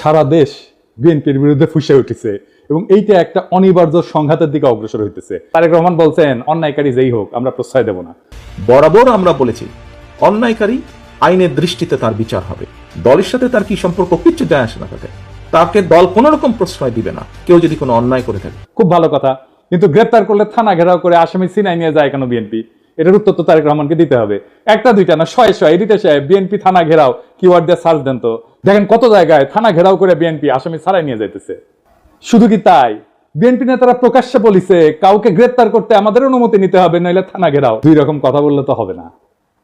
সারা দেশ বিএনপির বিরুদ্ধে ফুসে উঠেছে এবং এইটা একটা অনিবার্য সংঘাতের দিকে অগ্রসর হইতেছে। তারেক রহমান বলছেন অন্যায়কারী যেই হোক আমরা প্রশ্রয় দেব না। বরাবর আমরা বলেছি অন্যায়কারী আইনের দৃষ্টিতে তার বিচার হবে। দলের সাথে তার কি সম্পর্ক কিচ্ছু যায় আসে না তাকে তাকে দল কোন রকম প্রশ্রয় দিবে না। কেউ যদি কোনো অন্যায় করে থাকে। খুব ভালো কথা। কিন্তু গ্রেপ্তার করলে থানা ঘেরাও করে আসামি সিনাই নিয়ে যায় কেন বিএনপি? এটার উত্তর তো তারেক রহমানকে দিতে হবে। একটা, দুইটা না শয়ে শয়ে এডিটে সাহেব বিএনপি থানা ঘেরাও কিওয়ার্ড দিয়ে সার্চ দেন তো। দেখেন কত জায়গায় থানা ঘেরাও করে বিএনপি আসামি ছাড়াই নিয়ে যাইতেছে। শুধু কি তাই? বিএনপি নেতারা প্রকাশ্যে বলিছে, কাউকে গ্রেপ্তার করতে আমাদের অনুমতি নিতে হবে, নইলে থানা ঘেরাও। দুই রকম কথা বললে তো হবে না।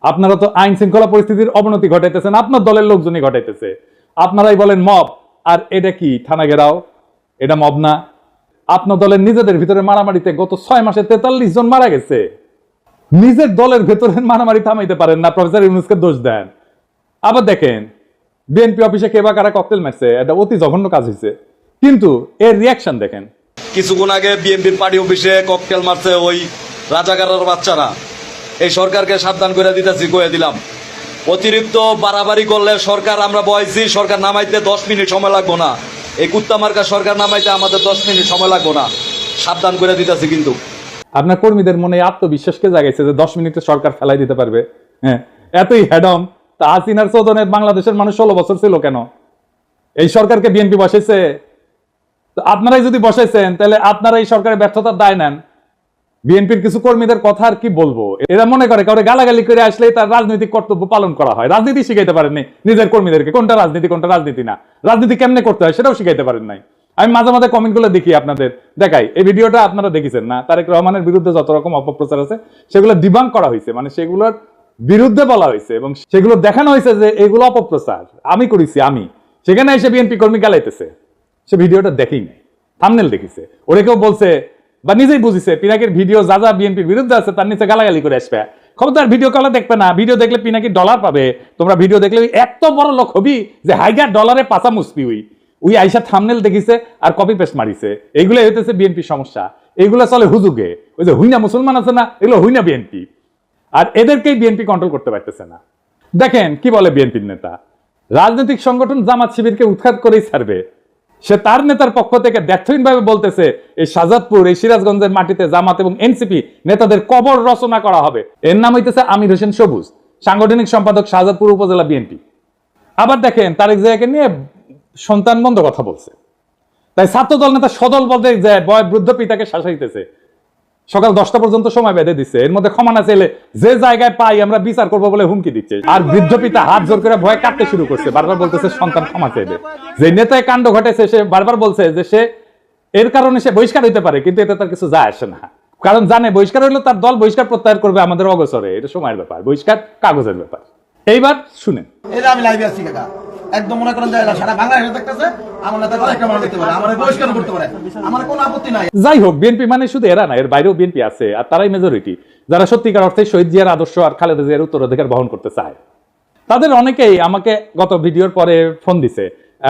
আপনারা তো আইন শৃঙ্খলা পরিস্থিতির অবনতি ঘটাইতেছেন, আপনার দলের লোকজনই ঘটাইতেছে। আপনারাই বলেন মব, আর এটা কি, থানা ঘেরাও? এটা মব না। আপনার দলের নিজেদের ভিতরে মারামারিতে গত ছয় মাসে তেতাল্লিশ জন মারা গেছে। নিজের দলের ভেতরে মারামারি থামাইতে পারেন না, প্রফেসর ইউনুসকে দোষ দেন। আবার দেখেন, বিএনপি অফিসে কে বা কারা ককটেল মারছে, এটা অতি জঘন্য কাজ হয়েছে কিন্তু এর রিয়াকশন দেখেন। কিছুক্ষণ আগে বিএনপির পার্টি অফিসে ককটেল মারছে ওই রাজাকারের বাচ্চারা। এই সরকারকে সাবধান করে দিতেছি, কয়ে দিলাম। অতিরিক্ত বাড়াবাড়ি করলে সরকার, আমরা বয়সি সরকার নামাইতে দশ মিনিট সময় লাগবো না। এই কুত্তা মার্কা সরকার নামাইতে আমাদের দশ মিনিট সময় লাগবো না। সাবধান করে দিতেছি কিন্তু। আপনার কর্মীদের মনে আত্মবিশ্বাসকে জাগাইছে যে দশ মিনিটে সরকার ফেলাই দিতে পারবে? হ্যাঁ এতই হেডম তা হাসিনার চোদনে বাংলাদেশের মানুষ ষোলো বছর ছিল কেন? এই সরকারকে বিএনপি বসাইছে? তো আপনারাই যদি বসাইছেন, তাহলে আপনারা এই সরকারের ব্যর্থতার দায় নেন। বিএনপির কিছু কর্মীদের কথা আর কি বলব? এরা মনে করে কাউরে গালাগালি করে আসলে তার রাজনৈতিক কর্তব্য পালন করা হয়। রাজনীতি শিখাইতে পারেননি নিজের কর্মীদেরকে। কোনটা রাজনীতি কোনটা রাজনীতি না। রাজনীতি কেমনে করতে হয় সেটাও শিখাইতে পারেন নাই। আমি মাঝে মাঝে কমেন্টগুলো দেখি আপনাদের। দেখাই, এই ভিডিওটা আপনারা দেখেছেন না? তারেক রহমানের বিরুদ্ধে যত রকম অপপ্রচার আছে, সেগুলো ডিবাঙ্ক করা হয়েছে। মানে সেগুলোর বিরুদ্ধে বলা হয়েছে এবং সেগুলো দেখানো হয়েছে যে এগুলো অপপ্রচার। আমি করেছি, আমি। সেখানে এসে বিএনপি কর্মী গালাইতেছে। সে ভিডিওটা দেখেই নাই। থামনেল দেখিছে। ওরে কেউ বলছে, বা নিজেই বুঝিছে, পিনাকির ভিডিও যা যা বিএনপির বিরুদ্ধে আছে, তার নিচে গালাগালি করে আসবে। খবরদার, ভিডিও কলে দেখবে না। ভিডিও দেখলে পিনাকি ডলার পাবে। তোমরা ভিডিও দেখলে এত বড় লোক হবি যে হাইগার ডলারে পাচা মুসপি ওই ওই আইসা থামনেল দেখিছে আর কপি পেস্ট মারিছে। এইগুলো হইতেছে বিএনপি সমস্যা। এইগুলো চলে হুজুগে। ওই যে হুইনা মুসলমান আছে না, এগুলো হুইনা বিএনপি আর এদেরকেই বিএনপি কন্ট্রোল করতে পারতেছে না। দেখেন, কি বলে বিএনপির নেতা? রাজনৈতিক সংগঠন জামাত শিবিরকে উৎখাত করেই ছাড়বে। সে তার নেতার পক্ষ থেকে ভাবে বলতেছে, এই শাজাদপুর এই সিরাজগঞ্জের মাটিতে জামাত এবং এনসিপি নেতাদের কবর রচনা করা হবে। এর নাম হইতেছে আমির হোসেন সবুজ, সাংগঠনিক সম্পাদক শাহজাদপুর উপজেলা বিএনপি আবার দেখেন, তারেক জায়গাকে নিয়ে সন্তান বন্ধ কথা বলছে। তাই ছাত্রদল নেতা সদল বলতে যায় বয় বৃদ্ধ পিতাকে শাসাইতেছে। সকাল দশটা পর্যন্ত সময় বেঁধে দিচ্ছে। এর মধ্যে ক্ষমা না চাইলে যে জায়গায় পাই আমরা বিচার করব বলে হুমকি দিচ্ছে। আর বৃদ্ধ পিতা হাত জোর করে ভয় কাটতে শুরু করছে। বারবার বলতেছে, সন্তান ক্ষমা চাইবে। যে নেতায় কাণ্ড ঘটেছে, সে বারবার বলছে যে সে, এর কারণে সে বহিষ্কার হইতে পারে, কিন্তু এতে তার কিছু যায় আসে না। কারণ জানে, বহিষ্কার হইলে তার দল বহিষ্কার প্রত্যাহার করবে আমাদের অগসরে এটা সময়ের ব্যাপার। বহিষ্কার কাগজের ব্যাপার। এইবার এটা আমি লাইভে আছি একদম মনে করেন সারা বাংলাদেশে দেখতেছে, আমার যাই হোক, বিএনপি মানে শুধু এরা না, এর বাইরেও বিএনপি আছে, আর তারাই মেজরিটি যারা সত্যিকার অর্থে শহীদ জিয়ার আদর্শ আর খালেদা জিয়ার উত্তরাধিকার বহন করতে চায়। তাদের অনেকেই আমাকে গত ভিডিওর পরে ফোন দিছে।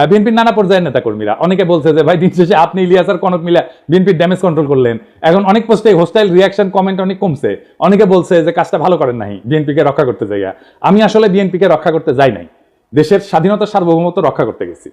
বিএনপির নানা পর্যায়ের নেতাকর্মীরা। অনেকে বলছে যে, ভাই, দিন শেষে আপনি ইলিয়াস আর কনক মিলা বিএনপির ড্যামেজ কন্ট্রোল করলেন। এখন অনেক পোস্টে হোস্টাইল রিয়াকশন কমেন্ট অনেক কমছে। অনেকে বলছে যে, কাজটা ভালো করেন নাই, বিএনপিকে রক্ষা করতে যাইয়া। আমি আসলে বিএনপিকে রক্ষা করতে যাই নাই। দেশের স্বাধীনতা সার্বভৌমত্ব রক্ষা করতে গেছি।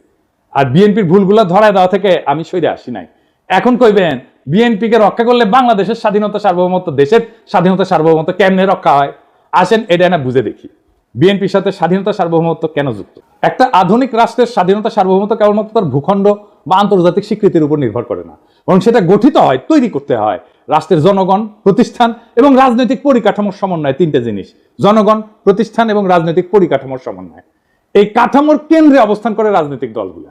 আর বিএনপির ভুলগুলো ধরায় দেওয়া থেকে আমি সইরে আসি নাই। এখন কইবেন, বিএনপিকে রক্ষা করলে বাংলাদেশের স্বাধীনতা সার্বভৌমত্ব, দেশের স্বাধীনতা সার্বভৌমত্ব কেমনে রক্ষা হয়? আসেন এটা না বুঝে দেখি। বিএনপির সাথে স্বাধীনতা সার্বভৌমত্ব কেন যুক্ত? একটা আধুনিক রাষ্ট্রের স্বাধীনতা সার্বভৌমত্ব কেবলমাত্র তার ভূখণ্ড বা আন্তর্জাতিক স্বীকৃতির উপর নির্ভর করে না। বরং সেটা গঠিত হয়, তৈরি করতে হয়। রাষ্ট্রের জনগণ, প্রতিষ্ঠান এবং রাজনৈতিক পরিকাঠামোর সমন্বয় তিনটে জিনিস। জনগণ, প্রতিষ্ঠান এবং রাজনৈতিক পরিকাঠামোর সমন্বয়। এই কাঠামোর কেন্দ্রে অবস্থান করে রাজনৈতিক দলগুলা।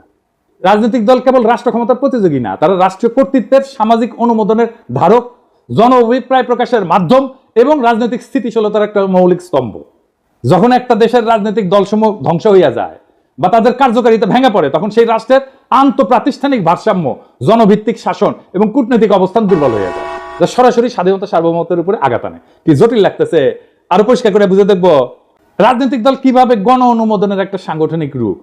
রাজনৈতিক দল কেবল রাষ্ট্র ক্ষমতার প্রতিযোগী না, তারা রাষ্ট্রীয় কর্তৃত্বের সামাজিক অনুমোদনের ধারক জন অভিপ্রায় প্রকাশের মাধ্যম এবং রাজনৈতিক স্থিতিশীলতার একটা মৌলিক স্তম্ভ। যখন একটা দেশের রাজনৈতিক দলসমূহ ধ্বংস হইয়া যায় বা তাদের কার্যকারিতা ভেঙে পড়ে, তখন সেই রাষ্ট্রের আন্তঃপ্রাতিষ্ঠানিক ভারসাম্য, জনভিত্তিক শাসন এবং কূটনৈতিক অবস্থান দুর্বল হয়ে যায়, যা সরাসরি স্বাধীনতা সার্বভৌমত্বের উপরে আঘাত আনে। কি জটিল লাগতেছে? আরও পরিষ্কার করে বুঝে দেখব। রাজনৈতিক দল কীভাবে গণ অনুমোদনের একটা সাংগঠনিক রূপ?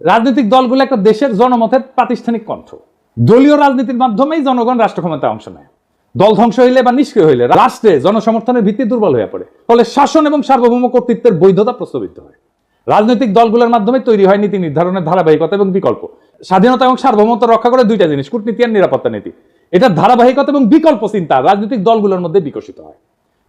রাজনৈতিক দলগুলো একটা দেশের জনমতের প্রাতিষ্ঠানিক কণ্ঠ। দলীয় রাজনীতির মাধ্যমেই জনগণ রাষ্ট্র ক্ষমতায় অংশ নেয়। দল ধ্বংস হইলে বা নিষ্ক্রিয় হইলে রাষ্ট্রে জনসমর্থনের ভিত্তি দুর্বল হয়ে পড়ে। ফলে শাসন এবং সার্বভৌম কর্তৃত্বের বৈধতা প্রস্তাবিত হয়। রাজনৈতিক দলগুলোর মাধ্যমে তৈরি হয় নীতি নির্ধারণের ধারাবাহিকতা এবং বিকল্প। স্বাধীনতা এবং সার্বভৌমত্ব রক্ষা করে দুইটা জিনিস, কূটনীতি আর নিরাপত্তা নীতি। এটার ধারাবাহিকতা এবং বিকল্প চিন্তা রাজনৈতিক দলগুলোর মধ্যে বিকশিত হয়।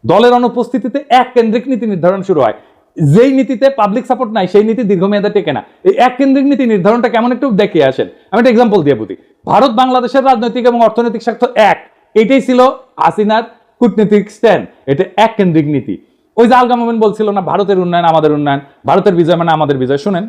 দলের অনুপস্থিতিতে এক কেন্দ্রিক নীতি নির্ধারণ শুরু হয়। যেই নীতিতে পাবলিক সাপোর্ট নাই, সেই নীতি দীর্ঘমেয়াদে টেকে না। এই এক কেন্দ্রিক নীতি নির্ধারণটা কেমন একটু দেখে আসেন। আমি একটা এক্সাম্পল দিয়ে বুঝি। ভারত, বাংলাদেশের রাজনৈতিক এবং অর্থনৈতিক স্বার্থ এক। এটাই ছিল হাসিনার কূটনৈতিক স্ট্যান্ড এটা এক কেন্দ্রিক নীতি। ওই যে আলগা মোমেন বলছিল না, ভারতের উন্নয়ন আমাদের উন্নয়ন, ভারতের বিজয় মানে আমাদের বিজয়। শুনেন।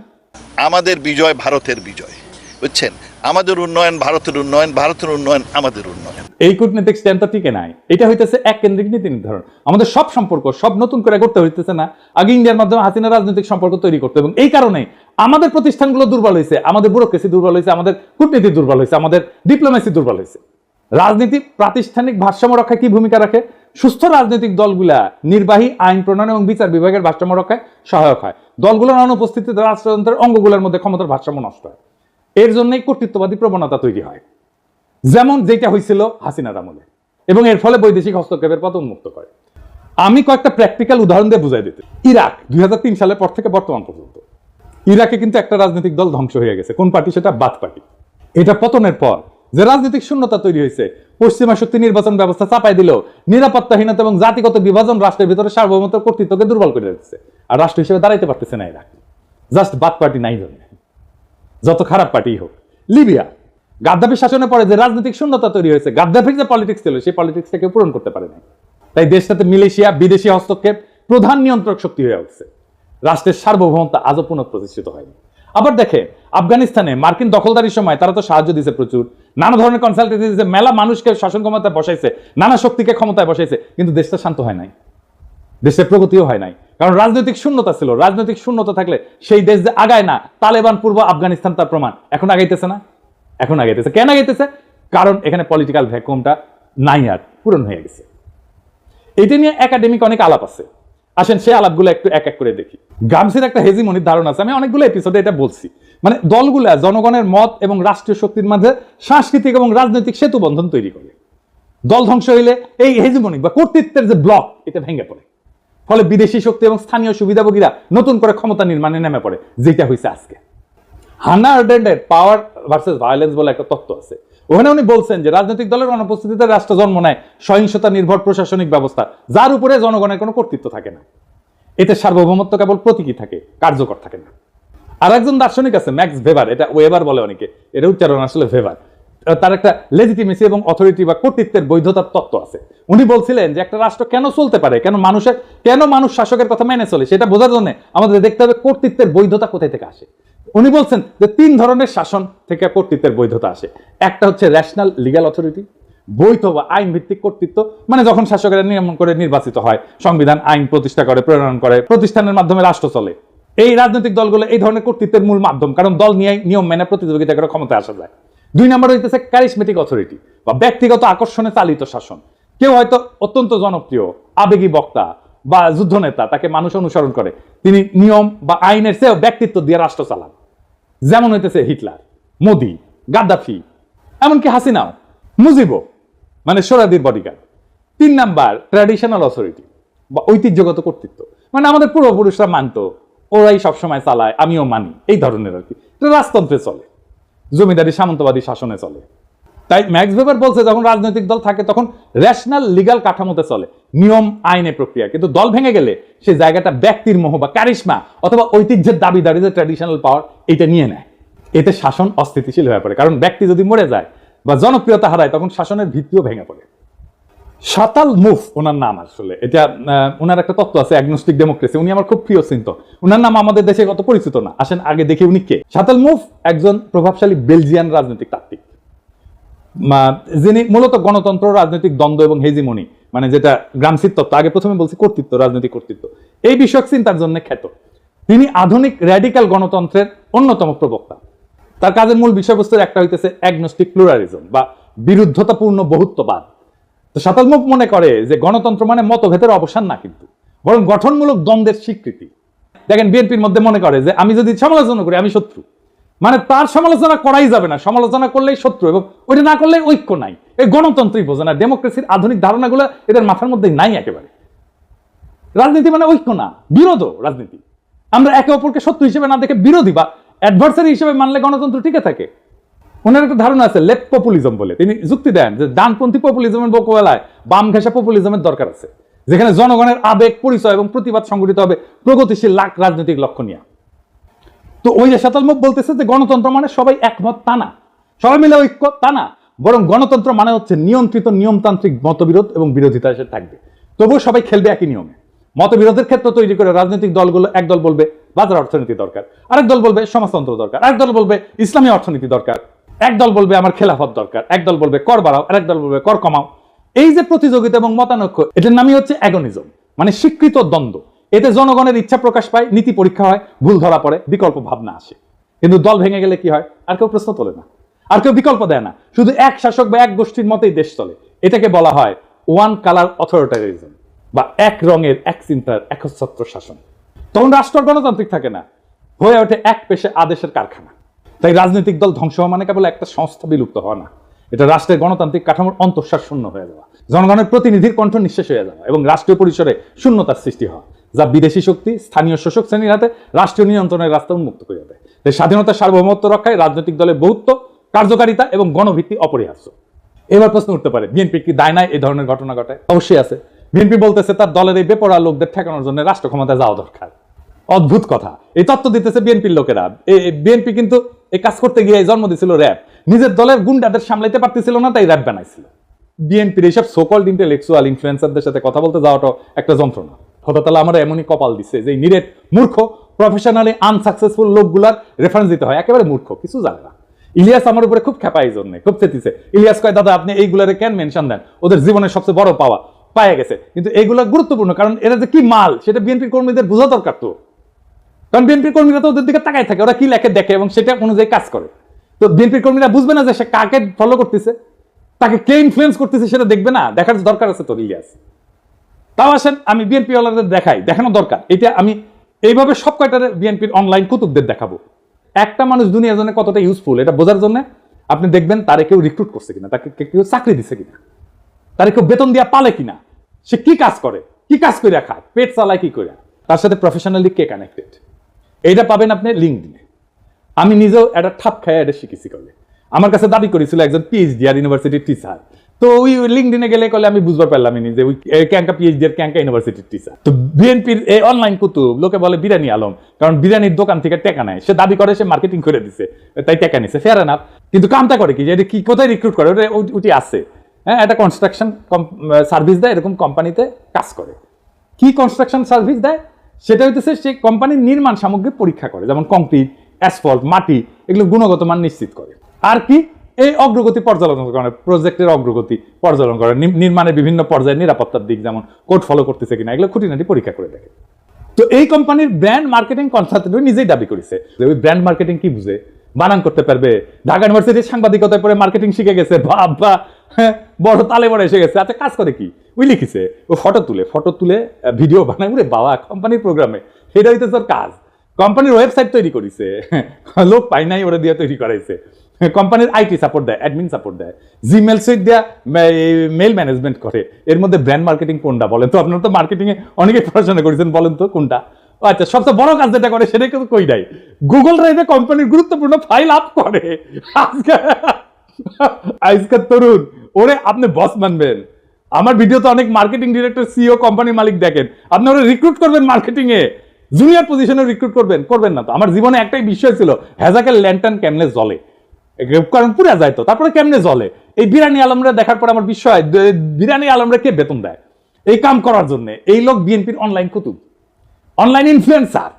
আমাদের বিজয় ভারতের বিজয়, বুঝছেন? আমাদের উন্নয়ন, ভারতের উন্নয়ন ভারতের উন্নয়ন, আমাদের উন্নয়ন। এই কূটনৈতিক স্ট্যান্ডটা টিকে নাই। এটা হইতেছে এক কেন্দ্রিক নীতি নির্ধারণ। আমাদের সব সম্পর্ক, সব নতুন করে করতে হইতেছে না। আগে ইন্ডিয়ার মাধ্যমে হাসিনা রাজনৈতিক সম্পর্ক তৈরি করতে এবং এই কারণে আমাদের প্রতিষ্ঠানগুলো দুর্বল হয়েছে আমাদের ব্যুরোক্রেসি দুর্বল হয়েছে আমাদের কূটনীতি দুর্বল হয়েছে আমাদের ডিপ্লোমেসি দুর্বল হয়েছে রাজনীতি প্রাতিষ্ঠানিক ভারসাম্য রক্ষায় কি ভূমিকা রাখে? সুস্থ রাজনৈতিক দলগুলা নির্বাহী, আইন প্রণয়ন এবং বিচার বিভাগের ভারসাম্য রক্ষায় সহায়ক হয়। দলগুলোর অনুপস্থিতিতে রাষ্ট্রযন্ত্রের অঙ্গগুলোর মধ্যে ক্ষমতার ভারসাম্য নষ্ট হয়। এর জন্যই কর্তৃত্ববাদী প্রবণতা তৈরি হয়। যেমন যেটা হয়েছিল হাসিনার আমলে। এবং এর ফলে বৈদেশিক হস্তক্ষেপের পথ উন্মুক্ত করে। আমি কয়েকটা প্র্যাকটিক্যাল উদাহরণ দিয়ে বুঝাই দিতে। ইরাক, দুই সালের পর থেকে বর্তমান পর্যন্ত। ইরাকে কিন্তু একটা রাজনৈতিক দল ধ্বংস হয়ে গেছে। কোন পার্টি? সেটা বাদ পার্টি। এটা পতনের পর যে রাজনৈতিক শূন্যতা তৈরি হয়েছে, পশ্চিমা শক্তি নির্বাচন ব্যবস্থা চাপাই দিল, নিরাপত্তাহীনতা এবং জাতিগত বিভাজন রাষ্ট্রের ভিতরে সার্বভৌমত্ব কর্তৃত্বকে দুর্বল করে দিচ্ছে। আর রাষ্ট্র হিসেবে দাঁড়াইতে পারতেছে না ইরাক। জাস্ট বাদ পার্টি নাই জন্য। যত খারাপ পার্টি হোক। লিবিয়া গাদ্দাফির শাসনের পরে যে রাজনৈতিক শূন্যতা তৈরি হয়েছে, গাদ্দাফির যে পলিটিক্স ছিল, সেই পলিটিক্সটাকে পূরণ করতে পারে না তাই দেশটাতে মিলেশিয়া, বিদেশি হস্তক্ষেপ প্রধান নিয়ন্ত্রক শক্তি হয়ে উঠছে। রাষ্ট্রের সার্বভৌমত্ব আজও পুনঃপ্রতিষ্ঠিত হয়নি। আবার দেখে আফগানিস্তানে মার্কিন দখলদারির সময় তারা তো সাহায্য দিছে প্রচুর। নানা ধরনের কনসালটেন্সি দিয়েছে, মেলা মানুষকে শাসন ক্ষমতায় বসাইছে, নানা শক্তিকে ক্ষমতায় বসাইছে, কিন্তু দেশটা শান্ত হয় নাই। দেশের প্রগতিও হয় নাই। কারণ রাজনৈতিক শূন্যতা ছিল। রাজনৈতিক শূন্যতা থাকলে সেই দেশ যে আগায় না, তালেবান পূর্ব আফগানিস্তান তার প্রমাণ। এখন আগাইতেছে না? এখন আগাইতেছে। কেন আগাইতেছে? কারণ এখানে পলিটিক্যাল ভ্যাকুয়ামটা নাই আর, পূরণ হয়ে গেছে। এটা নিয়ে একাডেমিক অনেক আলাপ আছে। আসেন সেই আলাপগুলো একটু এক এক করে দেখি। গামসির একটা হেজিমনির ধারণা আছে। আমি অনেকগুলো এপিসোডে এটা বলছি। মানে দলগুলা জনগণের মত এবং রাষ্ট্রীয় শক্তির মাঝে সাংস্কৃতিক এবং রাজনৈতিক সেতু বন্ধন তৈরি করে। দল ধ্বংস হইলে এই হেজিমনিক বা কর্তৃত্বের যে ব্লক এটা ভেঙে পড়ে। ফলে বিদেশি শক্তি এবং স্থানীয় সুবিধাভোগীরা নতুন করে ক্ষমতা নির্মাণে নেমে পড়ে যেটা হয়েছে আজকে। হান্না আর্ডেন্ডের পাওয়ার ভার্সেস ভায়োলেন্স বলে একটা তত্ত্ব আছে। ওখানে উনি বলছেন যে রাজনৈতিক দলের অনুপস্থিতিতে রাষ্ট্র জন্ম নেয় সহিংসতা নির্ভর প্রশাসনিক ব্যবস্থা, যার উপরে জনগণের কোনো কর্তৃত্ব থাকে না। এতে সার্বভৌমত্ব কেবল প্রতীকী থাকে, কার্যকর থাকে না। আর একজন দার্শনিক আছে, ম্যাক্স ভেবার এটা ওয়েবার বলে অনেকে, এটা উচ্চারণ আসলে ভেবার তার একটা লেজিটিমেসি এবং অথরিটি বা কর্তৃত্বের বৈধতার তত্ত্ব আছে। উনি বলছিলেন যে একটা রাষ্ট্র কেন চলতে পারে? কেন মানুষের, কেন মানুষ শাসকের কথা মেনে চলে? সেটা বোঝার জন্য আমাদের দেখতে হবে কর্তৃত্বের বৈধতা কোথায় থেকে আসে। উনি বলছেন যে তিন ধরনের শাসন থেকে কর্তৃত্বের বৈধতা আসে। একটা হচ্ছে ন্যাশনাল লিগ্যাল অথরিটি বৈধ বা আইন ভিত্তিক কর্তৃত্ব মানে যখন শাসকেরা নিয়মন করে নির্বাচিত হয়, সংবিধান, আইন প্রতিষ্ঠা করে প্রেরণ করে, প্রতিষ্ঠানের মাধ্যমে রাষ্ট্র চলে। এই রাজনৈতিক দলগুলো এই ধরনের কর্তৃত্বের মূল মাধ্যম, কারণ দল নিয়ে নিয়ম মেনে প্রতিযোগিতা করে ক্ষমতায় আসা যায়। দুই নম্বর হইতেছে ক্যারিসমেটিক অথরিটি বা ব্যক্তিগত আকর্ষণে চালিত শাসন। কেউ হয়তো অত্যন্ত জনপ্রিয়, আবেগী বক্তা বা যুদ্ধনেতা, তাকে মানুষ অনুসরণ করে। তিনি নিয়ম বা আইনের চেয়েও ব্যক্তিত্ব দিয়ে রাষ্ট্র চালান। যেমন হইতেছে হিটলার, মোদি, গাদ্দাফি, এমনকি হাসিনাও, মুজিবও মানে সোরাদির বডিগার্ড তিন নাম্বার ট্র্যাডিশনাল অথরিটি বা ঐতিহ্যগত কর্তৃত্ব। মানে আমাদের পূর্বপুরুষরা মানতো, ওরাই সবসময় চালায়, আমিও মানি, এই ধরনের আর কি। রাজতন্ত্রে চলে। জমিদারি সামন্তবাদী শাসনে চলে। তাই ম্যাক্স ভেবার বলছে, যখন রাজনৈতিক দল থাকে, তখন রেশনাল লিগাল কাঠামোতে চলে। নিয়ম, আইনে প্রক্রিয়া। কিন্তু দল ভেঙে গেলে সে জায়গাটা ব্যক্তির মোহ বা ক্যারিশমা অথবা ঐতিহ্যের দাবিদারি যে ট্র্যাডিশনাল পাওয়ার এটা নিয়ে নেয়। এতে শাসন অস্থিতিশীল হয়ে পড়ে। কারণ ব্যক্তি যদি মরে যায় বা জনপ্রিয়তা হারায়, তখন শাসনের ভিত্তিও ভেঙে পড়ে। সাতাল মুফ, ওনার নাম আসলে। এটা ওনার একটা তত্ত্ব আছে অ্যাগনোস্টিক ডেমোক্রেসি উনি আমার খুব প্রিয় চিন্ত। ওনার নাম আমাদের দেশে কত পরিচিত না। আসেন, আগে দেখি উনি কে। সাতাল মুফ একজন প্রভাবশালী বেলজিয়ান রাজনৈতিক তাত্ত্বিক। যিনি মূলত গণতন্ত্র, রাজনৈতিক দ্বন্দ্ব এবং হেজিমনি মানে যেটা গ্রামসির তত্ত্ব। আগে প্রথমে বলছি কর্তৃত্ব, রাজনৈতিক কর্তৃত্ব। এই বিষয়ক চিন্তার জন্য খ্যাত। তিনি আধুনিক র্যাডিক্যাল গণতন্ত্রের অন্যতম প্রবক্তা। তার কাজের মূল বিষয়বস্তুর একটা হইতেছে অ্যাগনোস্টিক প্লুরালিজম বা বিরুদ্ধতাপূর্ণ বহুত্ববাদ। তো সাতালমুখ মনে করে যে গণতন্ত্র মানে মতভেদের অবসান না কিন্তু, বরং গঠনমূলক দ্বন্দ্বের স্বীকৃতি। দেখেন, বিএনপির মধ্যে মনে করে যে আমি যদি সমালোচনা করি, আমি শত্রু। মানে তার সমালোচনা করাই যাবে না, সমালোচনা করলেই শত্রু এবং ওইটা না করলে ঐক্য নাই। এই গণতন্ত্রই বোঝে না, ডেমোক্রেসির আধুনিক ধারণাগুলো এদের মাথার মধ্যে নাই একেবারে। রাজনীতি মানে ঐক্য না বিরোধ রাজনীতি। আমরা একে অপরকে শত্রু হিসেবে না দেখে বিরোধী বা অ্যাডভার্সারি হিসেবে মানলে গণতন্ত্র টিকে থাকে। ওনার একটা ধারণা আছে লেফট পপুলিজম বলে। তিনি যুক্তি দেন যে ডানপন্থী পপুলিজমের মোকাবেলায় বাম ঘেঁষা পপুলিজমের দরকার আছে, যেখানে জনগণের আবেগ, পরিচয় এবং প্রতিবাদ সংগঠিত হবে প্রগতিশীল লাখ রাজনৈতিক লক্ষ্য নিয়ে। তো ওই যে শতালমুখ বলতেছে যে গণতন্ত্র মানে সবাই একমত তা না। সবাই মিলে ঐক্য তা না, বরং গণতন্ত্র মানে হচ্ছে নিয়ন্ত্রিত নিয়মতান্ত্রিক মতবিরোধ এবং বিরোধিতা এসে থাকবে। তবুও সবাই খেলবে একই নিয়মে। মতবিরোধের ক্ষেত্র তৈরি করে রাজনৈতিক দলগুলো একদল বলবে বাজার অর্থনীতি দরকার, আরেক দল বলবে সমাজতন্ত্র দরকার, আরেক দল বলবে ইসলামী অর্থনীতি দরকার। এক দল বলবে আমার খেলাফত দরকার এক দল বলবে কর বাড়াও আরেক দল বলবে কর কমাও। এই যে প্রতিযোগিতা এবং মতানৈক্য, এটার নামই হচ্ছে অ্যাগনিজম মানে স্বীকৃত দ্বন্দ্ব। এতে জনগণের ইচ্ছা প্রকাশ পায়, নীতি পরীক্ষা হয়, ভুল ধরা পড়ে, বিকল্প ভাবনা আসে। কিন্তু দল ভেঙে গেলে কি হয়? আর কেউ প্রশ্ন তোলে না। আর কেউ বিকল্প দেয় না। শুধু এক শাসক বা এক গোষ্ঠীর মতেই দেশ চলে। এটাকে বলা হয় ওয়ান কালার অথরিটারিজম বা এক রঙের, এক চিন্তার একচ্ছত্র শাসন। তখন রাষ্ট্র গণতান্ত্রিক থাকে না। হয়ে ওঠে এক পেশে আদেশের কারখানা। তাই রাজনৈতিক দল ধ্বংস হওয়া মানে কেবল একটা সংস্থা বিলুপ্ত হওয়া না। এটা রাষ্ট্রের গণতান্ত্রিক কাঠামোর অন্তঃসার শূন্য হয়ে যাওয়া। জনগণের প্রতিনিধির কণ্ঠ নিঃশেষ হয়ে যাওয়া এবং রাষ্ট্রীয় পরিসরে শূন্যতার সৃষ্টি হওয়া, যা বিদেশি শক্তি, স্থানীয় শোষক শ্রেণির হাতে রাষ্ট্রীয় নিয়ন্ত্রণের রাস্তা উন্মুক্ত করে দেয়। তাই স্বাধীনতার সার্বভৌমত্ব রক্ষায় রাজনৈতিক দলের বহুত্ব কার্যকারিতা এবং গণভিত্তি অপরিহার্য। এবার প্রশ্ন উঠতে পারে বিএনপি কি দায় নাই এই ধরনের ঘটনা ঘটে অবশ্যই আছে। বিএনপি বলতেছে তার দলের এই বেপরা লোকদের ঠেকানোর জন্য রাষ্ট্র ক্ষমতায় যাওয়া দরকার। অদ্ভুত কথা। এই তত্ত্ব দিতেছে বিএনপির লোকেরা। বিএনপি কিন্তু এই কাজ করতে গিয়ে জন্ম দিছিল র্যাব নিজের দলের গুন্ডাদের সামলাইতে পারতেছিল না, তাই র্যাব বানাইছিল। বিএনপির এইসব সোকল্ড ইন্টেলেকচুয়াল ইনফ্লুয়েন্সারদের সাথে কথা বলতে যাওয়াটা একটা যন্ত্রণা। হঠাৎ আমরা এমনই কপাল দিচ্ছে যে নিরেট মূর্খ প্রফেশনালি আনসাকসেসফুল লোকগুলার রেফারেন্স দিতে হয়। একেবারে মূর্খ, কিছু জানে না। ইলিয়াস আমার উপরে খুব খেপা এই জন্য, খুব চেতিছে। ইলিয়াস কয়, দাদা, আপনি এইগুলারে কেন মেনশন দেন? ওদের জীবনের সবচেয়ে বড় পাওয়া। পায়ে গেছে। কিন্তু এইগুলা গুরুত্বপূর্ণ, কারণ এরা যে কি মাল, সেটা বিএনপির কর্মীদের বোঝা দরকার তো। কারণ বিএনপির কর্মীরা তো ওদের দিকে তাকায় থাকে, ওরা কি লেখে, দেখে এবং সেটা অনুযায়ী কাজ করে। তো বিএনপির কর্মীরা বুঝবে না যে সে কাকে ফলো করতেছে, তাকে কে ইনফ্লুয়েন্স করতেছে সেটা দেখবে না, দেখার দরকার আছে তো ইলিয়াস তাও আসেন, আমি বিএনপি ওয়ালাদের দেখাই দেখানো দরকার। এটা আমি এইভাবে সব কয়টার বিএনপির অনলাইন কুতুবদের দেখাবো। একটা মানুষ দুনিয়ার জন্য কতটা ইউজফুল এটা বোঝার জন্য আপনি দেখবেন তারে কেউ রিক্রুট করছে কিনা, তাকে কেউ চাকরি দিছে কিনা, তারে কেউ বেতন দিয়া পালে কিনা, সে কি কাজ করে, কি কাজ করে খায়, পেট চালায় কি করে তার সাথে প্রফেশনালি কে কানেক্টেড এইটা পাবেন আপনি লিঙ্ক দিনে আমি নিজেও একটা ঠাপ খাই এটা শিখেছি করলে। আমার কাছে দাবি করেছিল একজন পিএইচডি আর ইউনিভার্সিটির টিচার তো ওই লিঙ্ক দিনে গেলে কলে আমি বুঝবার পারলাম নিজে ওই ক্যাঙ্কা পিএইচডি আর ক্যাঙ্কা ইউনিভার্সিটির টিচার তো বিএনপির এই অনলাইন কুতুব, লোকে বলে বিরিয়ানি আলম, কারণ বিরিয়ানির দোকান থেকে টেকা নেয়। সে দাবি করে, সে মার্কেটিং করে দিছে, তাই টেকা নিছে ফেয়ার না কিন্তু কামটা করে কি যে এটা কি, কোথায় রিক্রুট করে? ওটা ওটি আছে। হ্যাঁ একটা কনস্ট্রাকশন সার্ভিস দেয়, এরকম কোম্পানিতে কাজ করে। কি কনস্ট্রাকশন সার্ভিস দেয়? সেটা হইতেছে সে কোম্পানির নির্মাণ সামগ্রী পরীক্ষা করে, যেমন কংক্রিট অ্যাসফল্ট মাটি, এগুলো গুণগত মান নিশ্চিত করে। আর কি? এই অগ্রগতি পর্যালোচনা করে প্রজেক্টের অগ্রগতি পর্যালোচনা করে নির্মাণের বিভিন্ন পর্যায়ে নিরাপত্তার দিক, যেমন কোড ফলো করতেছে কিনা, এগুলো খুঁটিনাটি পরীক্ষা করে দেখে। তো এই কোম্পানির ব্র্যান্ড মার্কেটিং কনসালটেন্ট নিজেই দাবি করেছে যে, ওই ব্র্যান্ড মার্কেটিং কি বুঝে? বানান করতে পারবে। ঢাকা ইউনিভার্সিটির সাংবাদিকতায় পরে মার্কেটিং শিখে গেছে। বাবা হ্যাঁ, বড় তালে বড় এসে গেছে। আচ্ছা কাজ করে কি? ওই লিখিছে ও ফটো তুলে ফটো তুলে ভিডিও বানায়। উরে বাবা কোম্পানির প্রোগ্রামে সেটা হইতেছে ওর কাজ। কোম্পানির ওয়েবসাইট তৈরি করিছে। লোক পাই নাই ওরা দিয়ে তৈরি করাইছে। কোম্পানির আইটি সাপোর্ট দেয় অ্যাডমিন সাপোর্ট দেয়। জিমেল সুইট দেয়া মেল ম্যানেজমেন্ট করে। এর মধ্যে ব্র্যান্ড মার্কেটিং কোনটা বলেন তো? আপনারা তো মার্কেটিং এ অনেকে পড়াশোনা করেছেন বলেন তো কোনটা? আচ্ছা সবচেয়ে বড় কাজ যেটা করে সেটা কিন্তু কই নাই। গুগল ড্রাইভে কোম্পানির গুরুত্বপূর্ণ ফাইল আপ করে। আজকে আজকের তরুণ, ওরে আপনি বস মানবেন। আমার ভিডিওতে অনেক মার্কেটিং ডিরেক্টর সিও কোম্পানির মালিক দেখেন। আপনি ওরা রিক্রুট করবেন মার্কেটিং এ। জুনিয়র পজিশনে রিক্রুট করবেন করবেন না তো। আমার জীবনে একটাই বিষয় ছিল হ্যাজাকের ল্যান্টান কেমনে জ্বলে? কারণ পুরা যায় তো, তারপরে কেমনে জ্বলে? এই বিরানি আলমরা দেখার পর আমার বিষয় বিরানি আলমরা কে বেতন দেয়? এই কাম করার জন্য, এই লোক বিএনপির অনলাইন কুতুব। অনলাইন ইনফ্লুয়েন্সার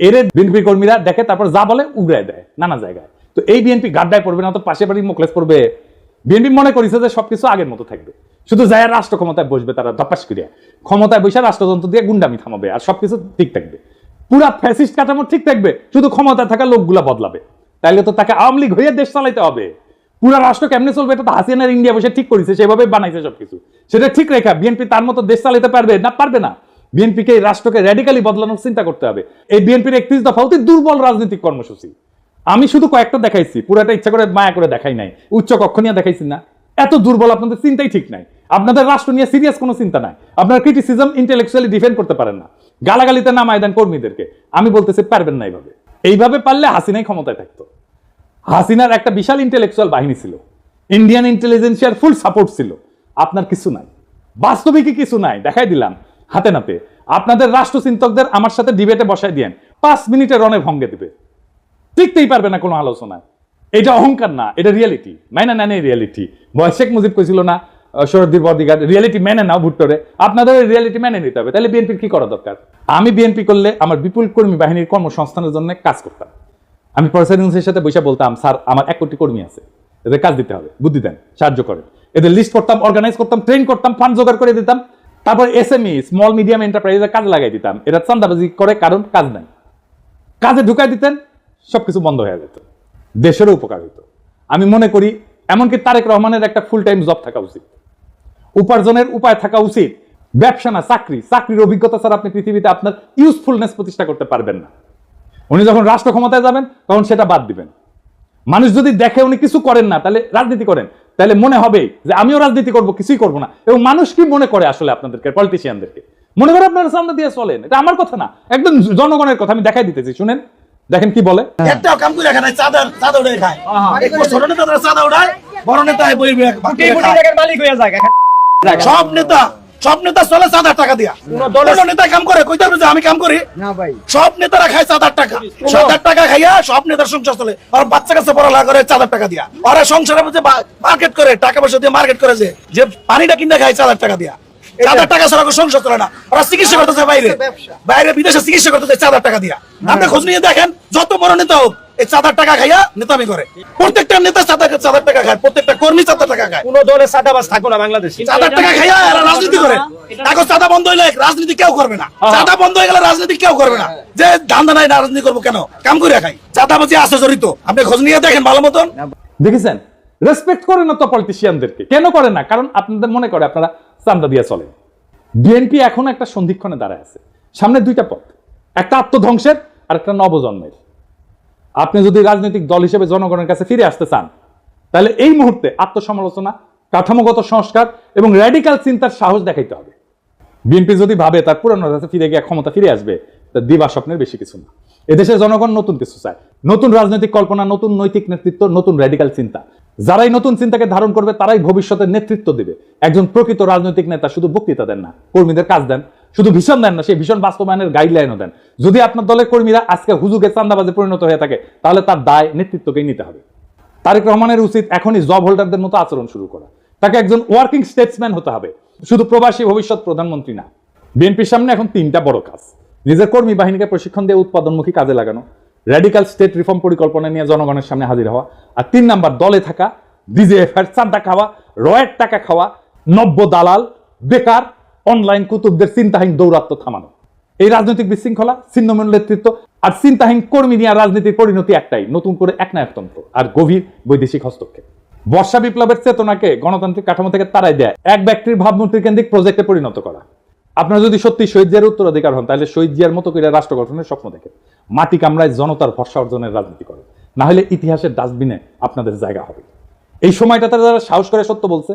এর বিএনপি কর্মীরা দেখে, তারপর যা বলে উগড়ায় দেয় নানা জায়গায়। তো এই বিএনপি গাড্ডায় পড়বে না তো পাশে বাড়ি মোকলেস পড়বে। বিএনপি মনে করেছে যে সবকিছু আগের মতো থাকবে। শুধু যায় রাষ্ট্র ক্ষমতায় বসবে তারা ধপাস করিয়া। ক্ষমতায় বসে রাষ্ট্রযন্ত্র দিয়ে গুন্ডামি থামাবে আর সবকিছু ঠিক থাকবে। পুরা ফ্যাসিস্ট কাঠামো ঠিক থাকবে, শুধু ক্ষমতায় থাকা লোকগুলা বদলাবে। তাইলে তো তাকে আওয়ামী লীগ হয়ে দেশ চালাইতে হবে। পুরা রাষ্ট্র কেমনে চলবে এটা তো হাসিনার ইন্ডিয়া বসে ঠিক করেছে, সেভাবে বানাইছে সবকিছু। সেটা ঠিক রেখা, বিএনপি তার মতো দেশ চালাইতে পারবে না পারবে না। বিএনপিকে এই রাষ্ট্রকে র্যাডিক্যালি বদলানোর চিন্তা করতে হবে। এই বিএনপির একত্রিশ দফা অতি দুর্বল রাজনৈতিক কর্মসূচি। আমি শুধু কয়েকটা দেখাইছি, পুরাটা ইচ্ছা করে মায়া করে দেখাই নাই। উচ্চ কক্ষ নিয়ে দেখাইছি না। এত দুর্বল আপনাদের চিন্তাই ঠিক নাই। আপনাদের রাষ্ট্র নিয়ে সিরিয়াস কোনো চিন্তা নাই। আপনার ক্রিটিসিজম ইন্টেলেকচুয়ালি ডিফেন্ড করতে পারেন না। গালাগালিতে নামায় দেন কর্মীদেরকে। আমি বলতেছি, পারবেন না এইভাবে। এইভাবে পারলে হাসিনাই ক্ষমতায় থাকতো। হাসিনার একটা বিশাল ইন্টেলেকচুয়াল বাহিনী ছিল। ইন্ডিয়ান ইন্টেলিজেন্সিয়ার ফুল সাপোর্ট ছিল। আপনার কিছু নাই। বাস্তবিকই কিছু নাই। দেখাই দিলাম। হাতে নাতে আপনাদের রাষ্ট্রচিন্তকদের আমার সাথে ডিবেটে বসাই দিয়েন। পাঁচ মিনিটে রনে ভঙ্গে দিবে। টিকতেই পারবে না কোনো আলোচনায়। এটা অহংকার না, এটা রিয়েলিটি মাইনা নেন রিয়েলিটি বয়স শেখ মুজিব কইছিল না শরদ্দীর বদিগার রিয়েলিটি মেনে নাও ভুট্টোরে। আপনাদের রিয়েলিটি মেনে নিতে হবে। তাহলে বিএনপির কি করা দরকার? আমি বিএনপি করলে আমার বিপুল কর্মী বাহিনীর কর্মসংস্থানের জন্য কাজ করতাম। আমি প্রেসিডেন্সির সাথে বসে বলতাম, স্যার, আমার এক কোটি কর্মী আছে। এদের কাজ দিতে হবে। বুদ্ধি দেন, সাহায্য করেন। এদের লিস্ট করতাম অর্গানাইজ করতাম ট্রেন করতাম ফান্ড জোগাড় করে দিতাম। তারপর এসএমই স্মল মিডিয়াম এন্টারপ্রাইজের কাজ লাগাই দিতাম। এরা চান্দাবাজি করে, কারণ কাজ নাই। কাজে ঢুকাই দিতেন, সবকিছু বন্ধ হয়ে যেত। দেশেরও উপকার হতো আমি মনে করি, এমনকি তারেক রহমানের একটা ফুল টাইম জব থাকা উচিত। উপার্জনের উপায় থাকা উচিত। ব্যবসা না, চাকরি। চাকরির অভিজ্ঞতা ছাড়া আপনি পৃথিবীতে আপনার ইউজফুলনেস প্রতিষ্ঠা করতে পারবেন না। উনি যখন রাষ্ট্র ক্ষমতায় যাবেন, তখন সেটা বাদ দিবেন। মানুষ যদি দেখে উনি কিছু করেন না, তাহলে রাজনীতি করেন। তাহলে মনে হবে যে আমিও রাজনীতি করব কিছুই করব না। এবং মানুষ কি মনে করে আসলে আপনাদেরকে পলিটিশিয়ানদেরকে মনে করে আপনারা সামনে দিয়ে চলেন এটা আমার কথা না একদম জনগণের কথা আমি দেখাই দিতেছি শুনেন দেখেন কি বলে। একটাও কাম করে খায় না, চাঁদা চাঁদা উড়ে খায়। এক ছোট নেতা চাঁদা উড়ায় বড় নেতা বই মালিক হয়ে যায়। সব নেতা সব নেতা চলে চাঁদা টাকা দিয়া। কোন নেতা কাম করে? কইতে পারবে যে আমি কাম করি? না ভাই। সব নেতারা খায় চাঁদার টাকা। চাঁদার টাকা খাইয়া সব নেতার সংসার চলে। আর বাচ্চা কাছে পড়ালেখা করে চাঁদার টাকা দিয়া। ওরা সংসারের মধ্যে মার্কেট করে টাকা পয়সা দিয়ে মার্কেট করে যে যে পানিটা কিনে খায় চাঁদার টাকা দিয়া। চাঁদার টাকা ছাড়া সংসার চলে না। ওরা চিকিৎসা করতেছে বাইরে। বাইরে বিদেশে চিকিৎসা করতেছে চাঁদার টাকা দিয়া। আপনি খোঁজ নিয়ে দেখেন যত বড় নেতা হোক এই চাঁদার টাকা খাইয়া নেতামি করে। প্রত্যেকটা নেতা চাঁদা চাঁদার টাকা খায় প্রত্যেকটা কর্মী চাঁদার টাকা খায়। কোন দলে সাদাবাজ থাকো না বাংলাদেশে। চাঁদার টাকা খাইয়া রাজনীতি করে। এখন চাঁদা বন্ধ হইলে রাজনীতি কেউ করবে না। চাঁদা বন্ধ হয়ে গেলে রাজনীতি কেউ করবে না। যে ধান্দা নাই রাজনীতি করব কেন? কাম করে খাই। চাঁদাবাজি আছে জড়িত। আপনি খোঁজ নিয়ে দেখেন ভালো মতন। দেখেছেন? রেসপেক্ট করে না তো পলিটিশিয়ানদেরকে কেন করে না? কারণ আপনাদের মনে করে আপনারা চান্দা দিয়ে চলেন। বিএনপি এখন একটা সন্ধিক্ষণে দাঁড়ায় আছে। সামনে দুইটা পথ। একটা আত্মধ্বংসের আর একটা নবজন্মের। আপনি যদি রাজনৈতিক দল হিসেবে জনগণের কাছে ফিরে আসতে চান, তাহলে এই মুহূর্তে আত্মসমালোচনা, কাঠামোগত সংস্কার এবং র্যাডিক্যাল চিন্তার সাহস দেখাইতে হবে। বিএনপি যদি ভাবে তার পুরানো কাছে ফিরে গিয়ে ক্ষমতা ফিরে আসবে, তা দিবা স্বপ্নের বেশি কিছু না। এদেশের জনগণ নতুন কিছু চায়। নতুন রাজনৈতিক কল্পনা, নতুন নৈতিক নেতৃত্ব, নতুন র্যাডিক্যাল চিন্তা। যারাই নতুন চিন্তাকে ধারণ করবে, তারাই ভবিষ্যতের নেতৃত্ব দেবে। একজন প্রকৃত রাজনৈতিক নেতা শুধু বক্তৃতা দেন না, কর্মীদের কাজ দেন। শুধু ভীষণ দেন না, সেই ভীষণ বাস্তবায়নের গাইডলাইনও দেন। যদি আপনার দলের কর্মীরা আজকে হুজুকে চান্দাবাজে পরিণত হয়ে থাকে, তাহলে তার দায় নেতৃত্বকেই নিতে হবে। তারেক রহমানের উচিত এখনই জব হোল্ডারদের মতো আচরণ শুরু করা। তাকে একজন ওয়ার্কিং স্টেটসম্যান হতে হবে। শুধু প্রবাসী ভবিষ্যৎ প্রধানমন্ত্রী না, বিএনপির সামনে এখন তিনটা বড় কাজ। নিজের কর্মী বাহিনীকে প্রশিক্ষণ দিয়ে উৎপাদনমুখী কাজে লাগানো র্যাডিক্যাল স্টেট রিফর্ম পরিকল্পনা নিয়ে জনগণের সামনে হাজির হওয়া, আর তিন নাম্বার, দলে থাকা ডিজিএফ এর চান্দা খাওয়া রয়ের টাকা খাওয়া, নব্য দালাল, বেকার অনলাইন কুতুবদের চিন্তাহীন দৌরাত্ম থামানো। এই রাজনৈতিক বিশৃঙ্খলা, ছিন্নমূল নেতৃত্ব আর চিন্তাহীন কর্মী নিয়ে রাজনীতির পরিণতি একটাই, নতুন করে একনায়কতন্ত্র আর গভীর বৈদেশিক হস্তক্ষেপ। বর্ষা বিপ্লবের চেতনাকে গণতান্ত্রিক কাঠামো থেকে তাড়াই দেয় এক ব্যক্তির ভাবমূর্তি কেন্দ্রিক প্রজেক্টে পরিণত করা। আপনারা যদি সত্যি শহীদ জিয়ার উত্তরাধিকার হন, তাহলে শহীদ জিয়ার মতো করে রাষ্ট্র গঠনের স্বপ্ন দেখে মাটি কামড়ায় জনতার ভরসা অর্জনের রাজনীতি করে না হলে ইতিহাসের ডাস্টবিনে আপনাদের জায়গা হবে। এই সময়টাতে যারা সাহস করে সত্য বলছে,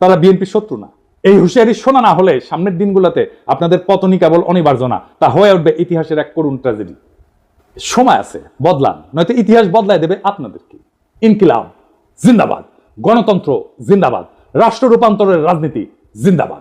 তারা বিএনপির শত্রু না। এই হুঁশিয়ারি শোনা না হলে সামনের দিনগুলোতে আপনাদের পতনই কেবল অনিবার্য না, তা হয়ে উঠবে ইতিহাসের এক করুণ ট্র্যাজেডি সময় আছে, বদলান, নয়তো ইতিহাস বদলায় দেবে আপনাদেরকে। ইনকিলাব, জিন্দাবাদ, গণতন্ত্র, জিন্দাবাদ, রাষ্ট্র রূপান্তরের রাজনীতি, জিন্দাবাদ।